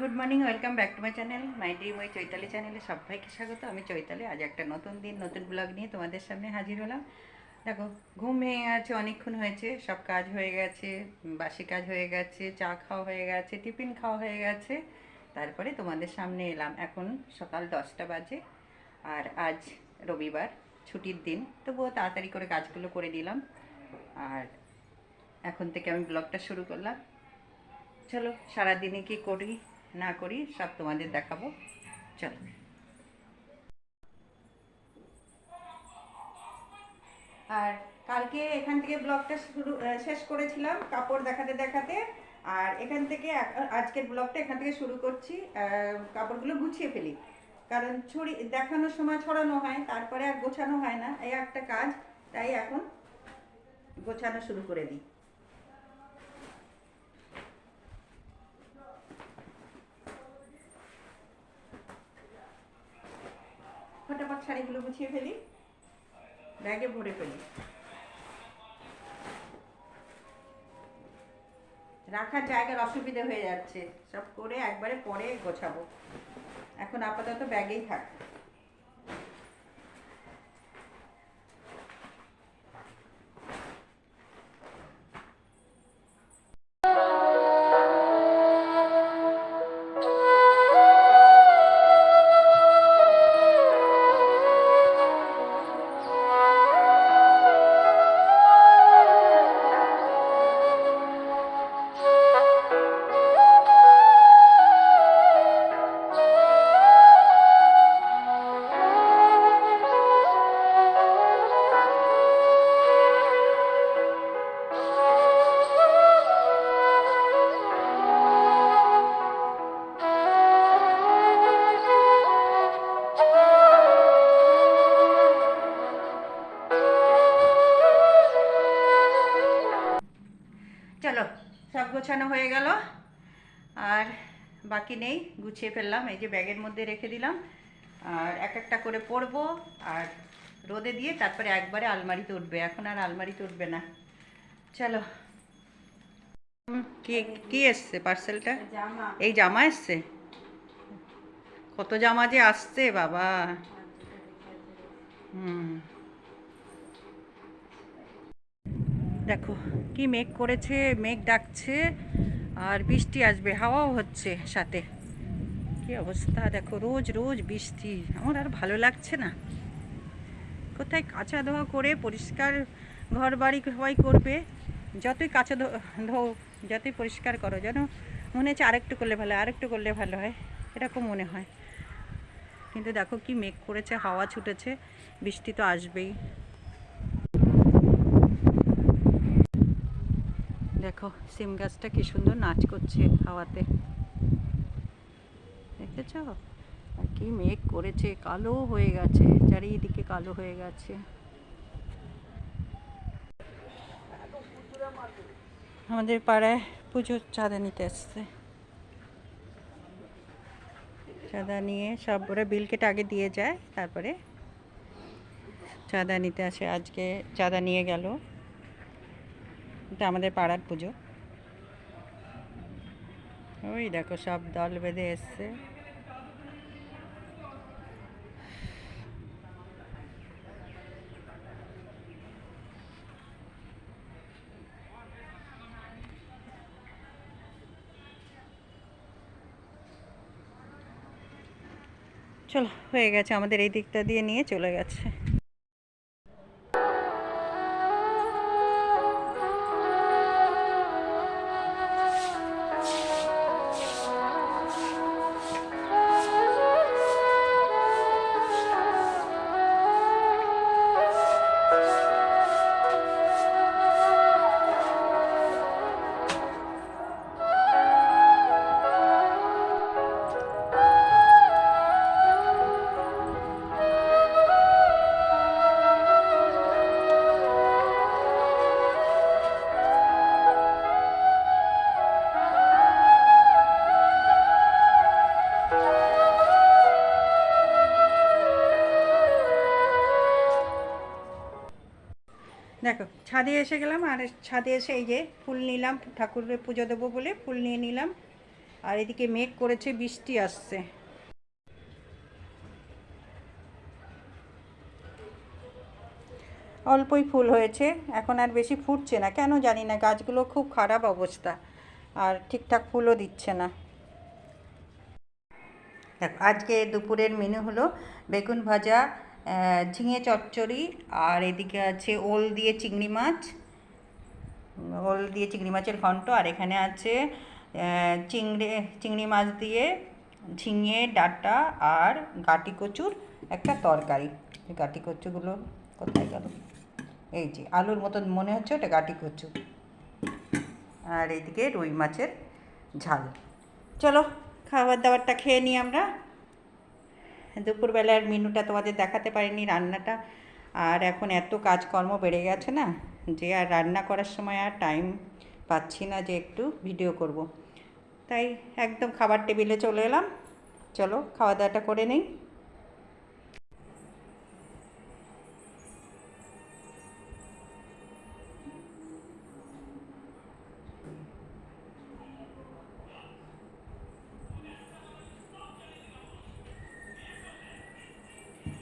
Good morning welcome back to my channel my dream ওই চৈতালি চ্যানেলে সবাইকে স্বাগত। আমি চৈতালি। আজ একটা নতুন দিন, নতুন ব্লগ নিয়ে তোমাদের সামনে হাজির হলাম। দেখো, ঘুম ভেঙে গেছে অনেকক্ষণ হয়েছে, সব কাজ হয়ে গেছে, বাসি কাজ হয়ে গেছে, চা খাওয়া হয়ে গেছে, টিফিন খাওয়া হয়ে গেছে। তারপরে তোমাদের সামনে এলাম। এখন সকাল দশটা বাজে, আর আজ রবিবার, ছুটির দিন। তবুও তাড়াতাড়ি করে কাজগুলো করে দিলাম আর এখন থেকে আমি ব্লগটা শুরু করলাম। চলো, সারাদিনে কি করি? না করি, সব তোমাদের দেখাবো। চলো। আর কালকে এখান থেকে ব্লগটা শুরু শেষ করেছিলাম কাপড় দেখাতে দেখাতে। আর এখান থেকে আজকের ব্লগটা এখান থেকে শুরু করছি কাপড়গুলো গুছিয়ে ফেলি। কারণ ছড়ি দেখানোর সময় ছড়ানো হয়, তারপরে আর গোছানো হয় না, এই একটা কাজ। তাই এখন গোছানো শুরু করে দিই। শাড়িগুলো গুছিয়ে ফেলি। ব্যাগে ভরে ফেলি। রাখার জায়গার অসুবিধে হয়ে যাচ্ছে। সব করে একবারে পরে গোছাবো। এখন আপাতত ব্যাগেই থাক। গোছানো হয়ে গেল। আর বাকি নেই গুছিয়ে ফেললাম এই যে ব্যাগের মধ্যে রেখে দিলাম। আর এক একটা করে পরবো আর রোদে দিয়ে তারপরে একবারে আলমারিতে উঠবে এখন আর আলমারিতে উঠবে না। চলো। কি কি এসছে পার্সেলটা? এই জামা। এসছে? কত জামা যে আসছে বাবা। হুম। দেখো, কি মেঘ করেছে, মেঘ ডাকছে, আর বৃষ্টি আসবে, হাওয়াও হচ্ছে সাথে। কি অবস্থা? দেখো, রোজ রোজ বৃষ্টি। আমার আর ভালো লাগছে না। কোথায় কাঁচা ধোয়া করে পরিষ্কার ঘর বাড়ি সবাই করবে? যতই কাঁচা ধো যতই পরিষ্কার করো, যেন মনে হচ্ছে আরেকটু করলে ভালো আরেকটু করলে ভালো হয়, এরকম মনে হয়। কিন্তু দেখো, কি মেঘ করেছে, হাওয়া ছুটেছে, বৃষ্টি তো আসবেই। দেখো, সিম গাছটা কি সুন্দর নাচ করছে হাওয়াতে। দেখেছ? আর কি মেঘ করেছে, কালো হয়ে গেছে, চারিদিকে কালো হয়ে গেছে। আমাদের পাড়ায় পুজোর চাঁদা নিতে আসছে চাঁদা নিয়ে সব, ওরা বিল কেটে আগে দিয়ে যায়, তারপরে চাঁদা নিতে আসে। আজকে চাঁদা নিয়ে গেল। এটা আমাদের পাড়ার পুজো। ওই দেখো সব দল বেঁধে এসছে। চলো, হয়ে গেছে, আমাদের এই দিকটা দিয়ে নিয়ে চলে গেছে। ছাদে এসে গেলাম, আর ছাদে এসে এই যে ফুল নিলাম ঠাকুরের পুজো দেবো বলে ফুল নিয়ে নিলাম। আর এদিকে মেঘ করেছে, বৃষ্টি আসছে। অল্পই ফুল হয়েছে, এখন আর বেশি ফুটছে না। কেন জানি না, গাছগুলো খুব খারাপ অবস্থা, আর ঠিকঠাক ফুলও দিচ্ছে না। দেখো, আজকে দুপুরের মেনু হলো বেগুন ভাজা ঝিঙে চচ্চড়ি, আর এদিকে আছে ওল দিয়ে চিংড়ি মাছ। ওল দিয়ে চিংড়ি মাছের ঘন্ট, আর এখানে আছে চিংড়ি চিংড়ি মাছ দিয়ে ঝিঙে, ডাঁটা, আর গাটি কচুর একটা তরকারি। গাটি কচুগুলো কোথায় গেল? এই যে, আলুর মতন মনে হচ্ছে ওটা গাটি কচু। আর এদিকে রুই মাছের ঝাল। চলো খাবার দাবারটা খেয়ে নিই আমরা। দুপুরবেলার মেনুটা তোমাদের দেখাতে পারিনি রান্নাটা। আর এখন এত কাজকর্ম বেড়ে গেছে না, যে আর রান্না করার সময় আর টাইম পাচ্ছি না যে একটু ভিডিও করব। তাই একদম খাবার টেবিলে চলে এলাম। চলো খাওয়া দাওয়াটা করে নেই।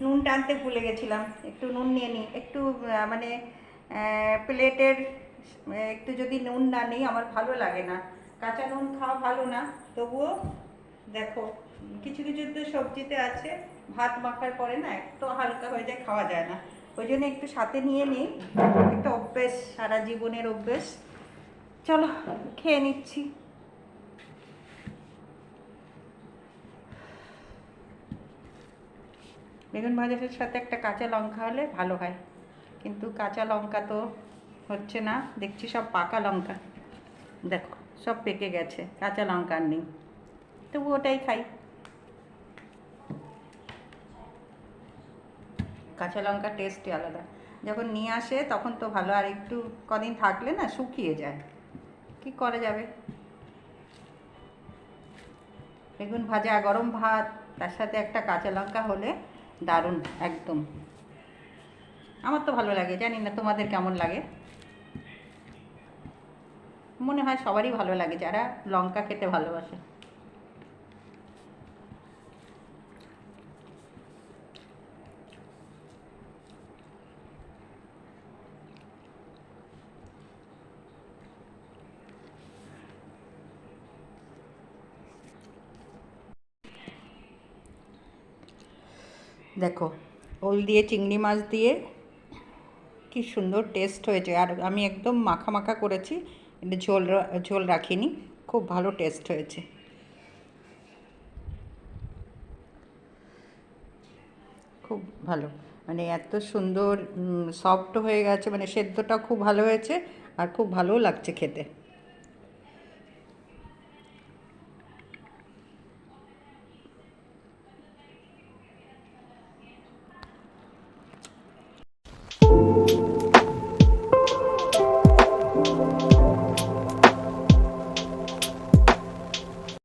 নুন টানতে ভুলে গেছিলাম। একটু নুন নিয়ে নিই একটু মানে প্লেটের একটু যদি নুন না নিই, আমার ভালো লাগে না। কাঁচা নুন খাওয়া ভালো না। তবুও দেখো, কিছু কিছু তো সবজিতে আছে, ভাত মাখার পরে না একটু হালকা হয়ে যায়, খাওয়া যায় না। ওই জন্য একটু সাথে নিয়ে নিই একটা অভ্যেস, সারা জীবনের অভ্যেস। চলো, খেয়ে নিচ্ছি। বেগুন ভাজাটার সাথে একটা কাঁচা লঙ্কা হলে ভালো হয়। কিন্তু কাঁচা লঙ্কা তো হচ্ছে না, দেখছি সব পাকা লঙ্কা। দেখো, সব পেকে গেছে, কাঁচা লঙ্কা নেই। তবু ওটাই খাই। কাঁচা লঙ্কার টেস্টই আলাদা। যখন নিয়ে আসে, তখন তো ভালো, আর একটু কদিন থাকলে না শুকিয়ে যায়। কি করা যাবে? বেগুন ভাজা, গরম ভাত, তার সাথে একটা কাঁচা লঙ্কা হলে দারুণ, একদম। আমার তো ভালো লাগে, জানি না তোমাদের কেমন লাগে। মনে হয় সবারই ভালো লাগে, যারা লঙ্কা খেতে ভালোবাসে। দেখো, ওল দিয়ে, চিংড়ি মাছ দিয়ে কি সুন্দর টেস্ট হয়েছে। আর আমি একদম মাখা মাখা করেছি ঝোল ঝোল রাখিনি, খুব ভালো টেস্ট হয়েছে। খুব ভালো মানে এত সুন্দর সফট হয়ে গেছে মানে সেদ্ধটা খুব ভালো হয়েছে, আর খুব ভালোও লাগছে খেতে।